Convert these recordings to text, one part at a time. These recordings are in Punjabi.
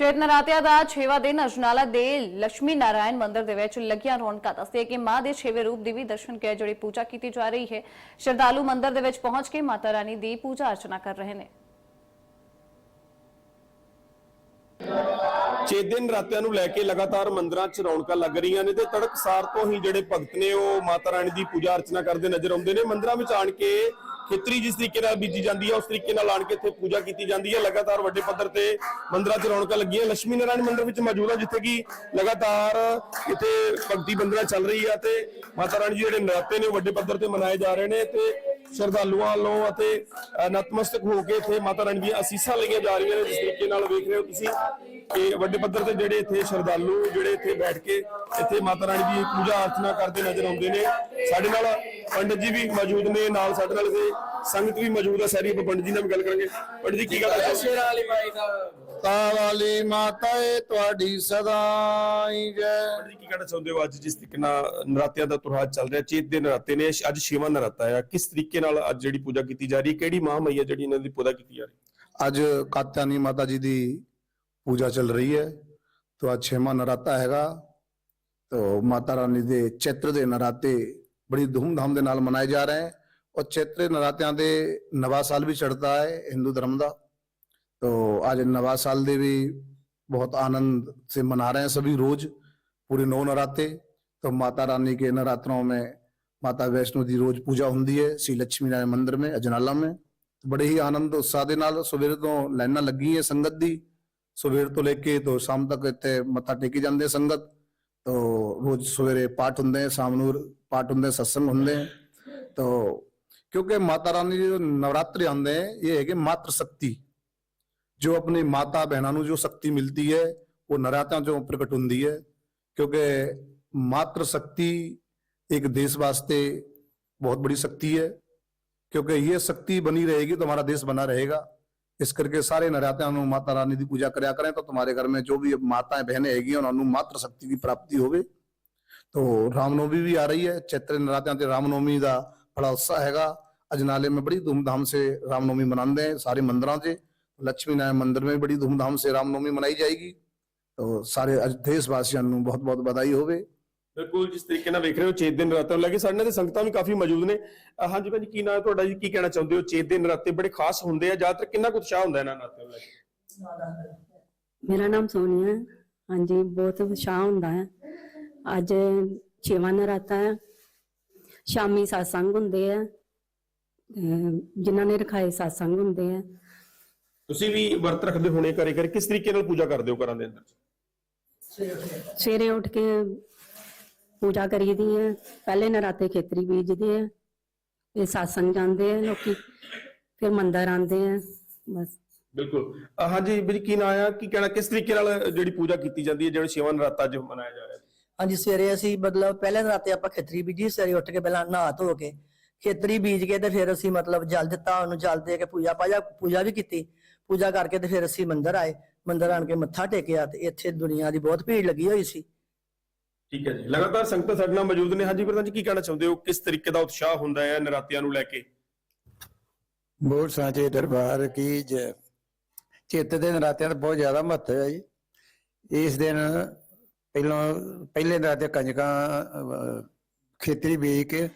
ਚੇਤ ਨਰਾਤਿਆਂ ਦਾ 6ਵਾਂ ਦਿਨ ਅਜਨਾਲਾ ਦੇ ਲక్ష్ਮੀ ਨਾਰਾਇਣ ਮੰਦਿਰ ਦੇ ਵਿੱਚ ਲੱਗੀਆਂ ਰੌਣਕਾਂ ਦੱਸਦੇ ਕਿ ਮਾਂ ਦੇ 6ਵੇਂ ਰੂਪ ਦੀ ਵੀ ਦਰਸ਼ਨ ਕੇ ਜਿਹੜੀ ਪੂਜਾ ਕੀਤੀ ਜਾ ਰਹੀ ਹੈ। ਸ਼ਰਧਾਲੂ ਮੰਦਿਰ ਦੇ ਵਿੱਚ ਪਹੁੰਚ ਕੇ ਮਾਤਾ ਰਾਣੀ ਦੀ ਪੂਜਾ ਅਰਚਨਾ ਕਰ ਰਹੇ ਨੇ। ਛੇ ਦਿਨ ਰਾਤਿਆਂ ਨੂੰ ਲੈ ਕੇ ਲਗਾਤਾਰ ਮੰਦਰਾਂ 'ਚ ਰੌਣਕਾਂ ਲੱਗ ਰਹੀਆਂ ਨੇ ਤੇ ਤੜਕਸਾਰ ਤੋਂ ਹੀ ਜਿਹੜੇ ਭਗਤ ਨੇ ਉਹ ਮਾਤਾ ਰਾਣੀ ਦੀ ਪੂਜਾ ਅਰਚਨਾ ਕਰਦੇ ਨਜ਼ਰ ਆਉਂਦੇ ਨੇ। ਮੰਦਰਾਂ ਵਿੱਚ ਆਣ ਕੇ ਖੇਤਰੀ ਜਿਸ ਤਰੀਕੇ ਨਾਲ ਬੀਜੀ ਜਾਂਦੀ ਹੈ, ਉਸ ਤਰੀਕੇ ਨਾਲ ਆਣ ਕੇ ਇੱਥੇ ਪੂਜਾ ਕੀਤੀ ਜਾਂਦੀ ਹੈ। ਲਗਾਤਾਰ ਵੱਡੇ ਪੱਧਰ ਤੇ ਮੰਦਰਾਂ 'ਚ ਰੌਣਕਾਂ ਲੱਗੀਆਂ। ਲక్ష్ਮੀ ਨਾਰਾਇਣ ਮੰਦਿਰ ਵਿੱਚ ਮੌਜੂਦ ਹਾਂ, ਜਿੱਥੇ ਕਿ ਲਗਾਤਾਰ ਇੱਥੇ ਭਗਤੀ ਬੰਦਨਾ ਚੱਲ ਰਹੀ ਹੈ ਤੇ ਮਾਤਾ ਰਾਣੀ ਜੀ ਜਿਹੜੇ ਨਰਾਤੇ ਨੇ ਵੱਡੇ ਪੱਧਰ ਤੇ ਮਨਾਏ ਜਾ ਰਹੇ ਨੇ ਤੇ ਸ਼ਰਧਾਲੂਆਂ ਵੱਲੋਂ ਅਤੇ ਨਤਮਸਤਕ ਹੋ ਕੇ ਇੱਥੇ ਮਾਤਾ ਰਾਣੀ ਦੀਆਂ ਅਸੀਸਾਂ ਲਈਆਂ ਜਾ ਰਹੀਆਂ ਨੇ। ਜਿਸ ਤਰੀਕੇ ਨਾਲ ਵੇਖ ਰਹੇ ਹੋ ਤੁਸੀਂ ਕਿ ਵੱਡੇ ਪੱਧਰ ਤੇ ਜਿਹੜੇ ਇੱਥੇ ਸ਼ਰਧਾਲੂ, ਜਿਹੜੇ ਇੱਥੇ ਬੈਠ ਕੇ ਇੱਥੇ ਮਾਤਾ ਰਾਣੀ ਦੀ ਪੂਜਾ ਅਰਚਨਾ ਕਰਦੇ ਨਜ਼ਰ ਆਉਂਦੇ ਨੇ। ਸਾਡੇ ਨਾਲ ਪੰਡਿਤ ਜੀ ਵੀ ਮੌਜੂਦ ਨੇ ਨਾਲ ਸਾਡੇ ਨਾਲ ਇੱਥੇ ਸੰਗਤ ਵੀ ਮੌਜੂਦ ਹੈ ਸਾਰੀ ਆਪਾਂ ਪੰਡਿਤ ਜੀ ਨਾਲ ਵੀ ਗੱਲ ਕਰਾਂਗੇ ਪੰਡਿਤ ਜੀ ਕੀ ਗੱਲ ਹੈ ਸ਼ੇਰਾਂ ਵਾਲੀ ਮਾਈ ਦਾ ਤਾ ਵਾਲੀ ਮਾਤਾ ਏ ਤੁਹਾਡੀ ਸਦਾ ਹੀ ਜੈ ਪੰਡਿਤ ਜੀ ਕੀ ਕਹਿਣਾ ਚਾਹੁੰਦੇ ਹੋ ਅੱਜ ਜਿਸ ਤਰੀਕੇ ਨਾਲ ਨਰਾਤਿਆਂ ਦਾ ਤਿਉਹਾਰ ਚੱਲ ਰਿਹਾ ਚੇਤ ਦੇ ਨਰਾਤੇ ਨੇ ਅੱਜ ਛੇਵਾਂ ਨਰਾਤਾ ਹੈ ਕਿਸ ਤਰੀਕੇ ਨਾਲ ਅੱਜ ਜਿਹੜੀ ਪੂਜਾ ਕੀਤੀ ਜਾ ਰਹੀ ਹੈ ਕਿਹੜੀ ਮਾਂ ਮਈਆ ਜਿਹੜੀ ਇਹਨਾਂ ਦੀ ਪੂਜਾ ਕੀਤੀ ਜਾ ਰਹੀ ਹੈ ਅੱਜ ਕਾਤਿਆਨੀ ਮਾਤਾ ਜੀ ਦੀ ਪੂਜਾ ਚੱਲ ਰਹੀ ਹੈ तो आज छेमा नराता ਹੈਗਾ तो ਮਾਤਾ ਰਾਣੀ ਦੇ ਚੈਤਰ ਦੇ ਨਰਾਤੇ बड़ी धूमधाम के नाल मनाए जा रहे हैं। और चैत्र नरात्या के नवा साल भी चढ़ता है, हिंदू धर्म का तो आज नवा साल दे भी बहुत आनंद से मना रहे हैं सभी रोज, पूरे नौ नराते। तो माता रानी के नवरात्रों में माता वैष्णो की रोज पूजा होंगी है, श्री लक्ष्मी नारायण मंदिर में, अजनाला में। तो बड़े ही आनंद, उत्साह के नाल सवेरे तो लाइना लगी है संगत की सवेर तो लेके तो शाम तक इतने मत्था टेकी जाते संगत। ਰੋਜ਼ ਸਵੇਰੇ ਪਾਠ ਹੁੰਦੇ ਸ਼ਾਮ ਨੂੰ ਪਾਠ ਹੁੰਦੇ ਸਤਸੰਗ ਹੁੰਦੇ ਤੋਂ ਕਿਉਂਕਿ ਮਾਤਾ ਰਾਣੀ ਦੇ ਜੋ ਨਵਰਾਤਰੇ ਆਉਂਦੇ ਹੈ ਇਹ ਹੈ ਕਿ ਮਾਤਰ ਸ਼ਕਤੀ ਜੋ ਆਪਣੀ ਮਾਤਾ ਬਹਿਨਾਂ ਨੂੰ ਜੋ ਸ਼ਕਤੀ ਮਿਲਦੀ ਹੈ ਉਹ ਨਰਾਤਿਆਂ ਚੋਂ ਪ੍ਰਗਟ ਹੁੰਦੀ ਹੈ ਕਿਉਂਕਿ ਮਾਤਰ ਸ਼ਕਤੀ एक देश वास्ते बहुत बड़ी शक्ति है क्योंकि ये शक्ति बनी रहेगी तो हमारा देश बना रहेगा ਇਸ ਕਰਕੇ ਸਾਰੇ ਨਰਾਤਿਆਂ ਨੂੰ ਮਾਤਾ ਰਾਣੀ ਦੀ ਪੂਜਾ ਕਰਿਆ ਕਰੇ ਤਾਂ ਤੁਹਾਡੇ ਘਰ ਵਿੱਚ ਜੋ ਵੀ ਮਾਤਾएं ਬਹਿਨੇ ਹੈਗੀਆਂ, ਉਹਨਾਂ ਨੂੰ ਮਾਤਰ ਸ਼ਕਤੀ ਦੀ ਪ੍ਰਾਪਤੀ ਹੋਵੇ। ਤੋ ਰਾਮਨੋਮੀ ਵੀ ਆ ਰਹੀ ਹੈ, ਚੈਤਰ ਨਰਾਤਿਆਂ ਤੇ ਰਾਮਨੋਮੀ ਦਾ ਬੜਾ ਉਤਸ਼ਾਹ ਹੈਗਾ। ਅਜਨਾਲੇ में ਬੜੀ ਧੂਮਧਾਮ ਸੇ ਰਾਮਨੋਮੀ ਮਨਾਉਂਦੇ हैं ਸਾਰੇ ਮੰਦਰਾਂ 'ਚ ਲక్ష్ਮੀ ਨਾਰਾਇਣ ਮੰਦਿਰ ਵਿੱਚ ਬੜੀ ਧੂਮਧਾਮ ਸੇ ਰਾਮਨੋਮੀ ਮਨਾਈ ਜਾਏਗੀ। ਤੋ ਸਾਰੇ ਦੇਸ਼ ਵਾਸੀਆਂ ਨੂੰ ਬਹੁਤ ਬਹੁਤ ਵਧਾਈ ਹੋਵੇ। ਬਿਲਕੁਲ ਜਿਸ ਤਰੀਕੇ ਨਾਲ ਵੇਖ ਰਹੇ ਹੋ ਚੇਤ ਦੇ ਨਰਾਤੇ ਨੂੰ ਲੈ ਕੇ ਸਾਡੇ ਨਾਲ ਤੇ ਸੰਗਤਾਂ ਵੀ ਕਾਫੀ ਮੌਜੂਦ ਨੇ। ਅ, ਹਾਂਜੀ ਭਾਜੀ ਕੀ ਨਾਮ ਹੈ ਤੁਹਾਡਾ ਜੀ? ਕੀ ਕਹਿਣਾ ਚਾਹੁੰਦੇ ਹੋ? ਚੇਤ ਦੇ ਨਰਾਤੇ ਬੜੇ ਖਾਸ ਹੁੰਦੇ ਆ ਜ਼ਿਆਦਾਤਰ ਕਿੰਨਾ ਕੁ ਉਤਸ਼ਾਹ ਹੁੰਦਾ ਇਹਨਾਂ ਨਰਾਤਿਆਂ ਨੂੰ ਲੈ ਕੇ? ਮੇਰਾ ਨਾਮ ਸੋਨੀਆ ਹੈ। ਹਾਂਜੀ ਬਹੁਤ ਉਤਸ਼ਾਹ ਹੁੰਦਾ ਹੈ। ਅੱਜ ਛੇਵਾਂ ਨਰਾਤਾ ਹੈ। ਸ਼ਾਮੀ satsang ਹੁੰਦੇ ਆ। ਅਹ ਜਿਨ੍ਹਾਂ ਨੇ ਰਖਾਏ satsang ਹੁੰਦੇ ਆ। ਤੁਸੀਂ ਵੀ ਵਰਤ ਰੱਖਦੇ ਹੋਣੇ ਘਰੇ ਘਰੇ। ਕਿਸ ਤਰੀਕੇ ਨਾਲ ਪੂਜਾ ਕਰਦੇ ਹੋ ਘਰਾਂ ਦੇ ਅੰਦਰ? ਸਵੇਰੇ ਉੱਠ ਕੇ ਪੂਜਾ ਕਰੀਦੀ ਹੈ ਪਹਿਲੇ ਨਰਾਤੇ ਖੇਤਰੀ ਬੀਜਦੇ ਆ। ਫਿਰ satsang ਜਾਂਦੇ ਆ ਲੋਕੀ ਫਿਰ ਮੰਦਰ ਆਉਂਦੇ ਆ ਬਸ। ਬਿਲਕੁਲ। ਅ, ਹਾਂਜੀ ਵੀਰ ਕੀ ਨਾਮ ਆ? ਕੀ ਕਹਿਣਾ? ਕਿਸ ਤਰੀਕੇ ਨਾਲ ਜਿਹੜੀ ਪੂਜਾ ਕੀਤੀ ਜਾਂਦੀ ਹੈ ਜਿਹੜਾ ਛੇਵਾਂ ਨਰਾਤਾ ਅੱਜ ਮਨਾਇਆ ਜਾ ਰਿਹਾ? ਹੈ ਹਾਂਜੀ ਸਵੇਰੇ ਅਸੀਂ ਮਤਲਬ ਪਹਿਲੇ ਰਾਤੇ ਆਪਾਂ ਖੇਤਰੀ ਬੀਜੀ ਸਵੇਰੇ ਉੱਠ ਕੇ ਪਹਿਲਾਂ ਨਹਾ ਧੋ ਕੇ ਖੇਤਰੀ ਬੀਜ ਕੇ ਤੇ ਫਿਰ ਅਸੀਂ ਮਤਲਬ ਜਲ ਦਿੱਤਾ ਉਹਨੂੰ ਜਲ ਦੇ ਕੇ ਪੂਜਾ ਪਾਜਾ ਪੂਜਾ ਵੀ ਕੀਤੀ। ਪੂਜਾ ਕਰਕੇ ਤੇ ਫਿਰ ਅਸੀਂ ਮੰਦਿਰ ਆਏ। ਮੰਦਿਰ ਆਣ ਕੇ ਮੱਥਾ ਟੇਕਿਆ ਤੇ ਇੱਥੇ ਦੁਨੀਆ ਦੀ ਬਹੁਤ ਭੀੜ ਲੱਗੀ ਹੋਈ ਸੀ। ਠੀਕ ਹੈ ਜੀ। ਲਗਾਤਾਰ ਸੰਗਤਾਂ ਸਾਡੇ ਨਾਲ ਮੌਜੂਦ ਨੇ। ਹਾਂਜੀ ਪ੍ਰਧਾਨ ਜੀ, ਕੀ ਕਹਿਣਾ ਚਾਹੁੰਦੇ ਹੋ? ਕਿਸ ਤਰੀਕੇ ਦਾ ਉਤਸ਼ਾਹ ਹੁੰਦਾ ਹੈ ਨਰਾਤਿਆਂ ਨੂੰ ਲੈ ਕੇ? ਬੋਲ ਸਾਂਚੇ ਦਰਬਾਰ ਕੀ ਜੈ ਚਿੱਤ ਦੇ ਨਰਾਤਿਆਂ ਦਾ ਬਹੁਤ ਜ਼ਿਆਦਾ ਮਹੱਤਵ ਹੈ ਜੀ। ਇਸ ਦਿਨ ਪਹਿਲਾਂ, ਪਹਿਲੇ ਨਰਾਤੇ ਕੰਜਕਾਂ ਖੇਤਰੀ ਬੀਜ ਕੇ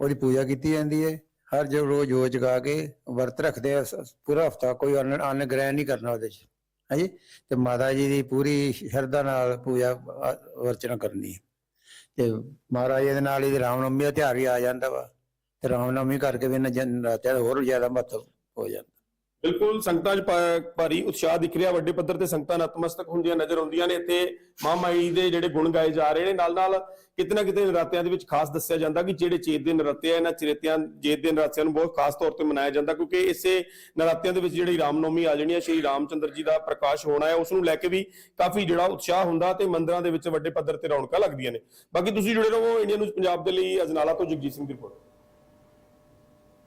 ਉਹਦੀ ਪੂਜਾ ਕੀਤੀ ਜਾਂਦੀ ਹੈ। ਹਰ ਜੋ ਰੋਜ਼ ਹੋ ਜਗਾ ਕੇ ਵਰਤ ਰੱਖਦੇ ਆ। ਪੂਰਾ ਹਫਤਾ ਕੋਈ ਅੰਨ ਅੰਨ ਗ੍ਰਹਿਣ ਨਹੀਂ ਕਰਨਾ ਉਹਦੇ ਚ। ਹਾਂਜੀ ਤੇ ਮਾਤਾ ਜੀ ਦੀ ਪੂਰੀ ਸ਼ਰਧਾ ਨਾਲ ਪੂਜਾ ਅ, ਵਰਚਨਾ ਕਰਨੀ ਹੈ। ਤੇ ਮਹਾਰਾਜ ਦੇ ਨਾਲ ਹੀ ਰਾਮਨਵਮੀ ਦਾ ਤਿਉਹਾਰ ਵੀ ਆ ਜਾਂਦਾ ਵਾ। ਤੇ ਰਾਮਨਵਮੀ ਕਰਕੇ ਵੀ ਇਹਨਾਂ ਜਨ ਰਾਤਿਆਂ ਦਾ ਹੋਰ ਜ਼ਿਆਦਾ ਮਹੱਤਵ ਹੋ ਜਾਂਦਾ। ਬਿਲਕੁਲ ਸੰਗਤਾਂ 'ਚ ਭਾਰੀ ਉਤਸ਼ਾਹ ਦਿਖ ਰਿਹਾ। ਵੱਡੇ ਪੱਧਰ ਤੇ ਸੰਗਤਾਂ ਨਤਮਸਤਕ ਹੁੰਦੀਆਂ ਨਜ਼ਰ ਆਉਂਦੀਆਂ ਨੇ। ਇੱਥੇ ਮਾਂ ਮਾਈ ਦੇ ਜਿਹੜੇ ਗੁਣ ਗਾਏ ਜਾ ਰਹੇ ਨੇ। ਨਾਲ ਨਾਲ ਕਿਤੇ ਨਾ ਕਿਤੇ ਨਰਾਤਿਆਂ ਦੇ ਵਿੱਚ ਖਾਸ ਦੱਸਿਆ ਜਾਂਦਾ ਕਿ ਜਿਹੜੇ ਚੇਤ ਦੇ ਨਰਾਤੇ ਆ, ਇਹਨਾਂ ਚੇਤਿਆਂ ਜੇਤ ਦੇ ਨਰਾਤਿਆਂ ਨੂੰ ਬਹੁਤ ਖਾਸ ਤੌਰ ਤੇ ਮਨਾਇਆ ਜਾਂਦਾ ਕਿਉਂਕਿ ਇਸੇ ਨਰਾਤਿਆਂ ਦੇ ਵਿੱਚ ਜਿਹੜੀ ਰਾਮਨੌਮੀ ਆ ਜਾਣੀ ਹੈ ਸ਼੍ਰੀ ਰਾਮਚੰਦਰ ਜੀ ਦਾ ਪ੍ਰਕਾਸ਼ ਹੋਣਾ ਹੈ। ਉਸ ਨੂੰ ਲੈ ਕੇ ਵੀ ਕਾਫੀ ਜਿਹੜਾ ਉਤਸ਼ਾਹ ਹੁੰਦਾ ਤੇ ਮੰਦਿਰਾਂ ਦੇ ਵਿੱਚ ਵੱਡੇ ਪੱਧਰ ਤੇ ਰੌਣਕਾਂ ਲੱਗਦੀਆਂ ਨੇ। ਬਾਕੀ ਤੁਸੀਂ ਜੁੜੇ ਰਹੋ ਇੰਡੀਆ ਨਿਊਜ਼ ਪੰਜਾਬ ਦੇ ਲਈ। ਅਜਨਾਲਾ ਤੋਂ ਜਗਜੀਤ ਸਿੰਘ ਦੀ ਰਿਪੋਰਟ।